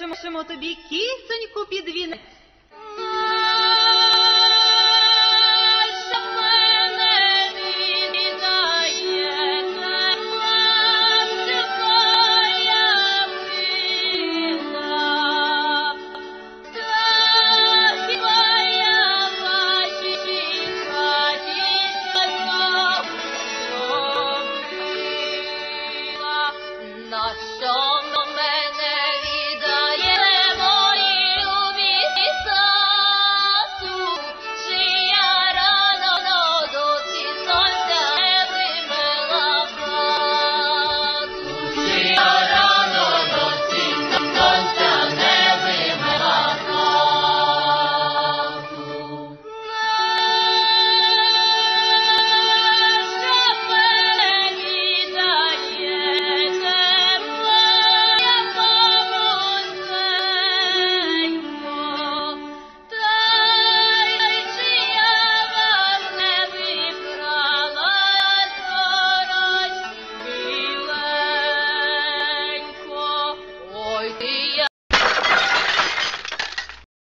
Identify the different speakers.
Speaker 1: та тобі кісоньку під вінець.